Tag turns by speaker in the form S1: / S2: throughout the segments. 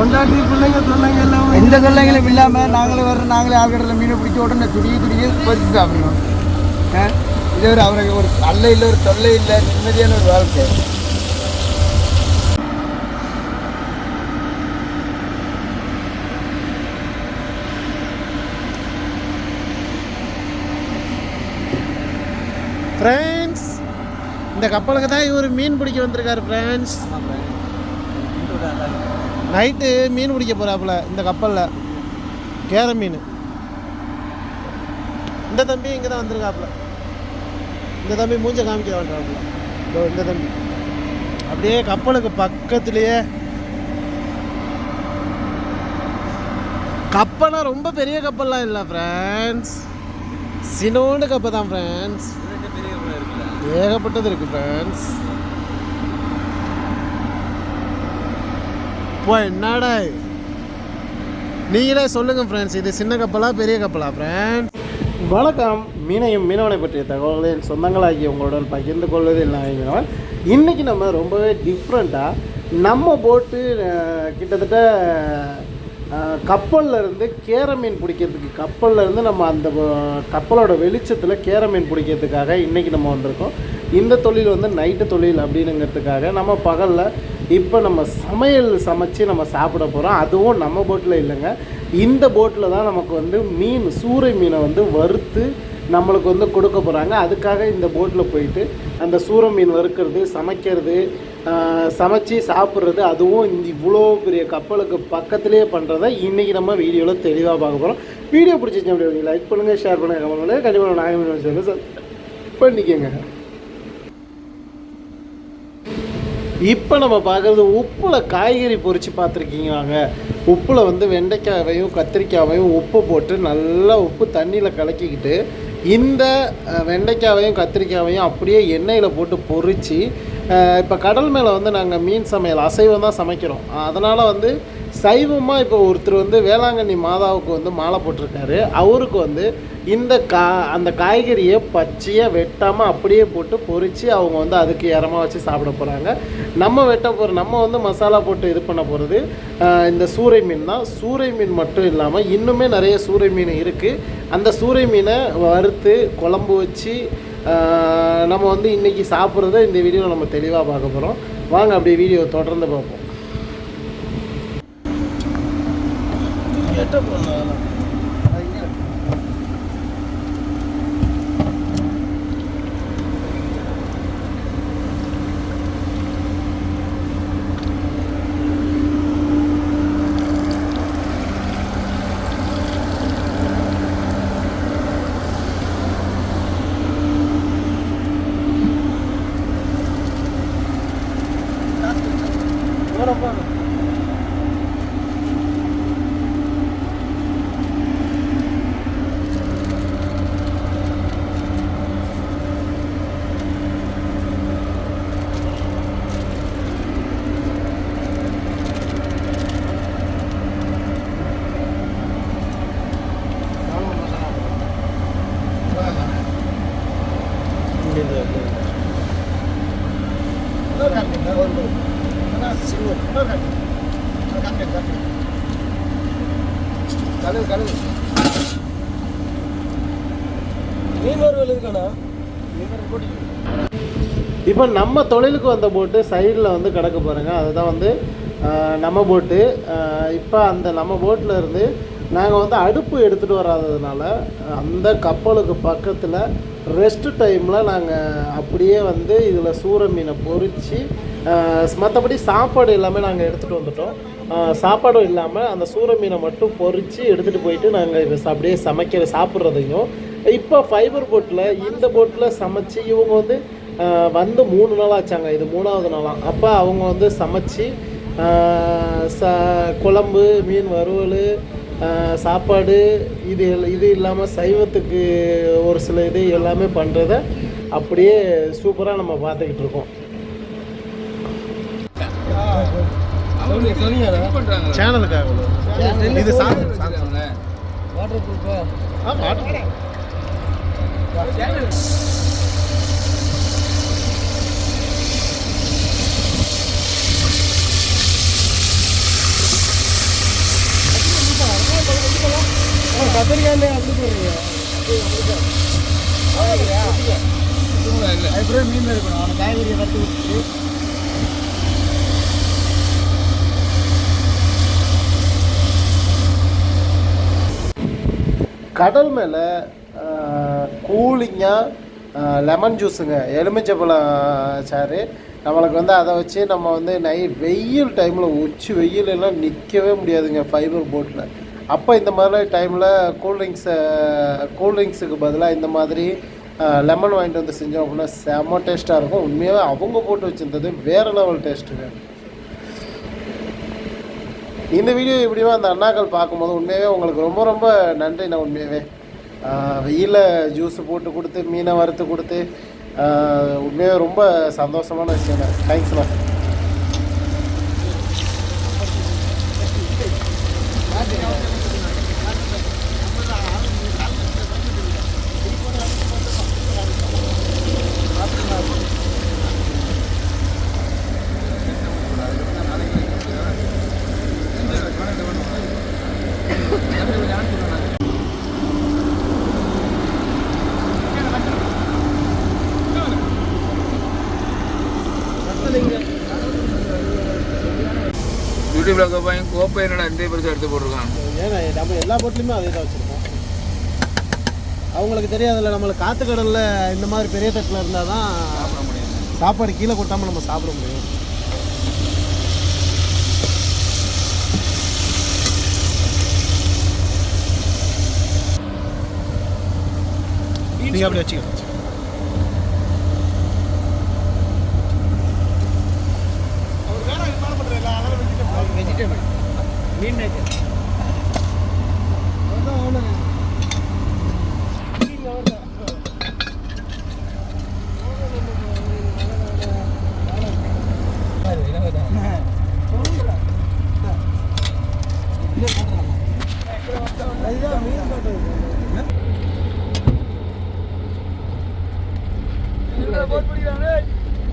S1: கொண்டாட்டி பிள்ளைங்க பிள்ளைங்க எல்லாம்
S2: எந்த தொல்லைகளும் இல்லாமல் நாங்களே வர்ற நாங்களே ஆழ்கடலில் மீனை பிடிச்ச உடனே துடிய துடிய பொறிச்சு சாப்பிடணும். ஆ? இது ஒரு அவருக்கு ஒரு அல்ல இல்லை ஒரு தொல்லை இல்லை நிம்மதியான ஒரு வாழ்க்கை.
S1: ஃப்ரெண்ட்ஸ் இந்த கப்பலுக்கு தான் இவர் மீன் பிடிக்க வந்திருக்காரு ஃப்ரெண்ட்ஸ் நைட்டு மீன் பிடிக்க போகிறாப்புல இந்த கப்பலில். கேர மீன். இந்த தம்பி இங்கே தான் வந்திருக்காப்புல. இந்த தம்பி மூஞ்ச காமிக்க வேண்டாப்புல இந்த தம்பி. அப்படியே கப்பலுக்கு பக்கத்துலேயே. கப்பல்லாம் ரொம்ப பெரிய கப்பல்லாம் இல்லை ஃப்ரெண்ட்ஸ் சினோண்டு கப்பல் தான் ஃப்ரெண்ட்ஸ் ஏகப்பட்டது இருக்கு ஃப்ரெண்ட்ஸ் ஓ என்னடா நீங்களே சொல்லுங்க ஃப்ரெண்ட்ஸ் இது சின்ன கப்பலா பெரிய கப்பலா ஃப்ரெண்ட்ஸ் வணக்கம். மீனையும் மீனவனை பற்றிய தகவல்களை என் சொந்தங்களாகி உங்களுடன் பகிர்ந்து கொள்வது மீனவன் இன்றைக்கி நம்ம ரொம்பவே டிஃப்ரெண்ட்டாக நம்ம போட்டு கிட்டத்தட்ட அஹ், இருந்து கேர மீன் பிடிக்கிறதுக்கு கப்பல்லேருந்து நம்ம அந்த கப்பலோட வெளிச்சத்தில் கேர மீன் பிடிக்கிறதுக்காக இன்றைக்கி நம்ம வந்திருக்கோம். இந்த தொழில் வந்து நைட்டு தொழில் அப்படின்னுங்கிறதுக்காக நம்ம பகலில் இப்போ நம்ம சமையல் சமைச்சு நம்ம சாப்பிட போகிறோம் அதுவும் நம்ம போட்டில் இல்லைங்க. இந்த போட்டில் தான் நமக்கு வந்து மீன் சூறை மீனை வந்து வறுத்து நம்மளுக்கு வந்து கொடுக்க போகிறாங்க அதுக்காக இந்த போட்டில் போயிட்டு அந்த சூறை மீன் வறுக்கிறது சமைக்கிறது சமைச்சு சாப்பிட்றது அதுவும் இந்த இவ்வளோ பெரிய கப்பலுக்கு பக்கத்துலேயே பண்ணுறத இன்றைக்கி நம்ம வீடியோவில் தெளிவாக பார்க்க போகிறோம் வீடியோ பிடிச்சிச்சு அப்படி லைக் பண்ணுங்கள் ஷேர் பண்ணுங்கள் கமெண்ட் பண்ணுங்கள் கண்டிப்பாக நாங்கள் சொல்லுங்கள் பண்ணிக்கோங்க. இப்போ நம்ம பார்க்குறது உப்பில் காய்கறி பொறிச்சு பார்த்துருக்கீங்களாங்க உப்பில் வந்து வெண்டைக்காவையும் கத்திரிக்காவையும் உப்பு போட்டு நல்லா உப்பு தண்ணியில் கலக்கிக்கிட்டு இந்த வெண்டைக்காவையும் கத்திரிக்காவையும் அப்படியே எண்ணெயில் போட்டு பொறிச்சு இப்போ கடல் மேலே வந்து நாங்கள் மீன் சமையல் அசைவம் தான் சமைக்கிறோம். அதனால் வந்து சைவமாக இப்போ ஒருத்தர் வந்து வேளாங்கண்ணி மாதாவுக்கு வந்து மாலை போட்டிருக்காரு. அவருக்கு வந்து இந்த கா அந்த காய்கறியை பச்சையாக வெட்டாமல் அப்படியே போட்டு பொறித்து அவங்க வந்து அதுக்கு இரமா வச்சு சாப்பிட போகிறாங்க நம்ம வெட்ட போகிற நம்ம வந்து மசாலா போட்டு இது பண்ண போகிறது இந்த சூறை மீன் தான். சூறை மீன் மட்டும் இல்லாமல் இன்னுமே நிறைய சூறை மீன் இருக்குது அந்த சூறை மீனை வறுத்து குழம்பு வச்சு நம்ம வந்து இன்றைக்கி சாப்பிட்றத இந்த வீடியோவில் நம்ம தெளிவாக பார்க்க போகிறோம் வாங்க அப்படியே வீடியோ தொடர்ந்து பார்ப்போம்.
S2: 这不
S1: 来了。கழுவு கழுவு இப்போ நம்ம தொழிலுக்கு வந்த போட்டு சைடில் வந்து கிடக்க போகிறேங்க அதுதான் வந்து நம்ம போட்டு. இப்போ அந்த நம்ம போட்டில் இருந்து நாங்கள் வந்து அடுப்பு எடுத்துகிட்டு வராததுனால அந்த கப்பலுக்கு பக்கத்தில் ரெஸ்ட்டு டைமில் நாங்கள் அப்படியே வந்து இதில் சூற மீனை பொறித்து மற்றபடி சாப்பாடு எல்லாமே நாங்கள் எடுத்துகிட்டு வந்துட்டோம். சாப்பாடும் இல்லாமல் அந்த சூற மீனை மட்டும் பொறித்து எடுத்துகிட்டு போயிட்டு நாங்கள் இதை அப்படியே சமைக்கிற சாப்பிட்றதையும் இப்போ ஃபைபர் போட்டில் இந்த போட்டில் சமைச்சு இவங்க வந்து வந்து மூணு நாள் ஆச்சாங்க. இது மூணாவது நாளாம் அப்போ அவங்க வந்து சமைச்சு ச குழம்பு மீன் வறுவல் சாப்பாடு இது எல்- இது இல்லாமல் சைவத்துக்கு ஒரு சில இது எல்லாமே பண்ணுறத அப்படியே சூப்பராக நம்ம பார்த்துக்கிட்டு இருக்கோம். சேனலுக்காக. இது
S2: வாட்டர் ப்ரூஃபா
S1: ஆ பாட்டு கத்திரிக்காய் அப்படி போடுறீங்க
S2: அதுக்கப்புறம் மீன் இருக்கணும் அவனை காய்கறியை கட்டி விட்டு
S1: கடல் மேலே கூலிங்காக லெமன் ஜூஸுங்க எலுமிச்சப்பழம் சாறு. நம்மளுக்கு வந்து அதை வச்சு நம்ம வந்து நைட் வெயில் டைமில் உச்சி வெயில் எல்லாம் நிற்கவே முடியாதுங்க ஃபைபர் போட்டில் அப்போ இந்த மாதிரி டைமில் கூல்ட்ரிங்க்ஸை கூல்ட்ரிங்க்ஸுக்கு பதிலாக இந்த மாதிரி லெமன் வாங்கிட்டு வந்து செஞ்சோம் அப்படின்னா செம்ம டேஸ்ட்டாக இருக்கும். உண்மையாகவே அவங்க போட்டு வச்சுருந்தது வேறு லெவல் டேஸ்ட்டுங்க இந்த வீடியோ எப்படியோ அந்த அண்ணாக்கள் பார்க்கும்போது உண்மையாகவே உங்களுக்கு ரொம்ப ரொம்ப நன்றிண்ணா உண்மையாகவே வெயிலில் ஜூஸ் போட்டு கொடுத்து மீனை வறுத்து கொடுத்து உண்மையாகவே ரொம்ப சந்தோஷமான விஷயம் தான் தேங்க்ஸ்ண்ணா
S3: யூடியூப்ல கோப்பையும் கோப்பை என்னடா இந்த பெருசாக எடுத்து போட்டிருக்கான்?
S1: ஏன்னா நம்ம எல்லா போட்லையுமே அதே தான் வச்சுருக்கோம். அவங்களுக்கு தெரியாதுல்ல நம்மளுக்கு காற்றுக்கடலில் இந்த மாதிரி பெரிய தட்டில் இருந்தால் தான்
S3: சாப்பிட முடியும்.
S1: சாப்பாடு கீழே கொட்டாமல் நம்ம சாப்பிட முடியும். நீங்கள் அப்படி வச்சுக்க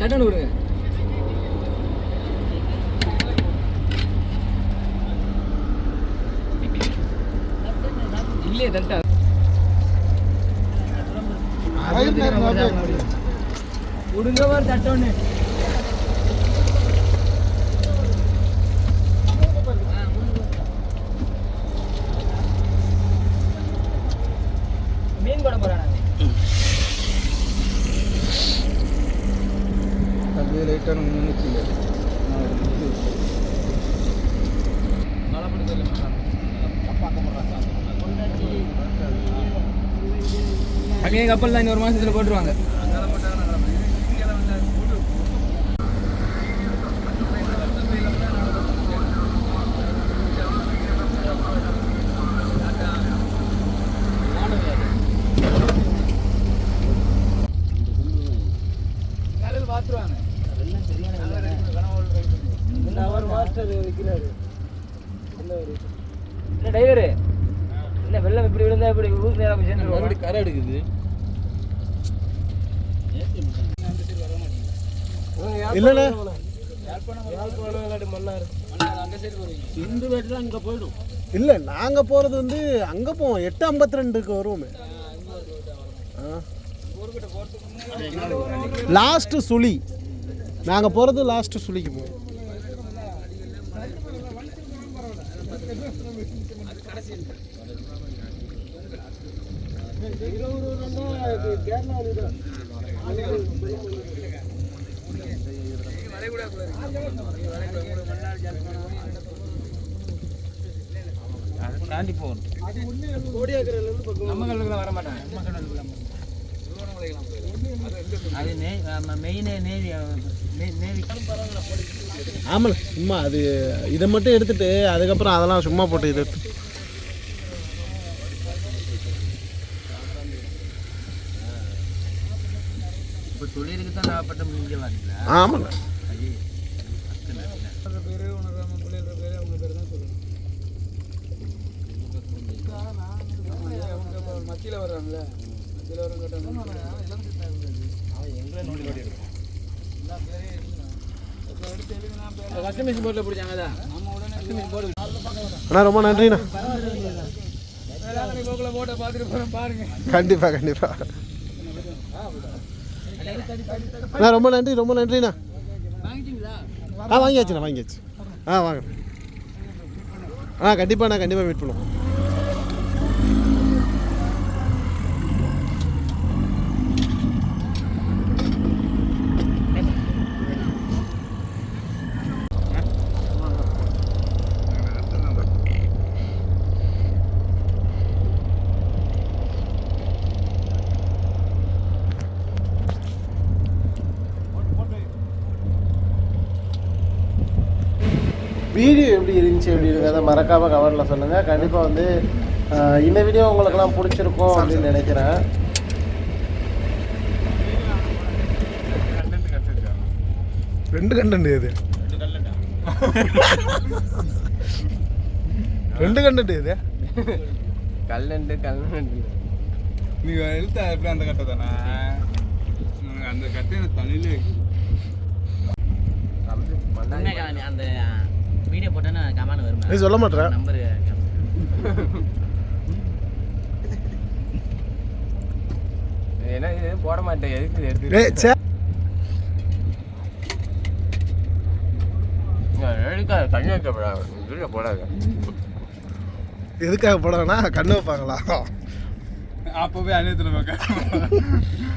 S3: சட்டன் விடுங்க இல்லையே தட்டா விடுங்க தட்டோன்னு மீன் போட போறான்
S2: அப்படியே லைட்டான முன்னுக்கு இல்லை.
S3: அங்கே கப்பல் தான் ஒரு மாசத்துல போட்டுருவாங்க. சேர்ந்து கரை எடுக்குது.
S1: இல்லைண்ணே. இல்லை நாங்கள் போகிறது வந்து அங்கே போவோம். எட்டு ஐம்பத்தி ரெண்டுக்கு வருவோமே லாஸ்ட்டு சுழி. நாங்கள் போகிறது லாஸ்ட்டு சுழிக்கு போவோம்.
S3: தாண்டி போகணும் நம்ம கடலுக்குள்ள வர மாட்டாங்க நம்ம கடலுக்குள்ள அது மெயினே நேவி நேவி
S1: ஆமாம் சும்மா அது இதை மட்டும் எடுத்துட்டு அதுக்கப்புறம் அதெல்லாம் சும்மா போட்டு இது எடுத்து
S3: இப்போ சொல்லியிருக்கு தான் நான் பட்ட இங்கே வரீங்களா
S1: ஆமாண்ணா
S2: பேரு உனக்கு நம்ம பிள்ளைகள பேரு அவங்க பேர் தான் சொல்லணும் அவங்க மத்தியில் வர்றாங்களே மத்தியில் உடனே
S1: அண்ணா ரொம்ப நன்றிண்ணா.
S2: போட்டோ பார்த்துட்டு போகிறேன் பாருங்க
S4: கண்டிப்பாக கண்டிப்பாக அண்ணா ரொம்ப நன்றி ரொம்ப நன்றிண்ணா. ஆ வாங்கியாச்சுண்ணா வாங்கியாச்சு. ஆ வாங்க. ஆ கண்டிப்பாண்ணா கண்டிப்பாக மீட் பண்ணுவோம். வீடியோ எப்படி இருந்துச்சு அப்படிங்கிறத மறக்காமல் கமெண்ட்டில் சொல்லுங்கள் கண்டிப்பாக வந்து இந்த வீடியோ உங்களுக்கெல்லாம் பிடிச்சிருக்கும் அப்படின்னு நினைக்கிறேன். ரெண்டு கண்டென்ட் இது ரெண்டு கண்டென்ட் இது
S5: கல்லண்டு கல்லண்டு.
S2: நீங்கள் எழுத்தா எப்படி அந்த கட்டை தானே? அந்த கட்டை எனக்கு தலையிலே
S5: அந்த வீடியோ போட்டேன்னா கமான வரும்
S4: நீ சொல்ல மாட்டேன்
S5: நம்பர் என்ன இது போட மாட்டேன். எதுக்கு எடுத்து
S4: ஏய் சே.
S5: எடுக்காத தண்ணி வைக்கப்படாது வீடியோ போடாது.
S4: எதுக்காக போடாங்கன்னா கண்ணு வைப்பாங்களா?
S2: அப்போவே அநியத்தில் பார்க்க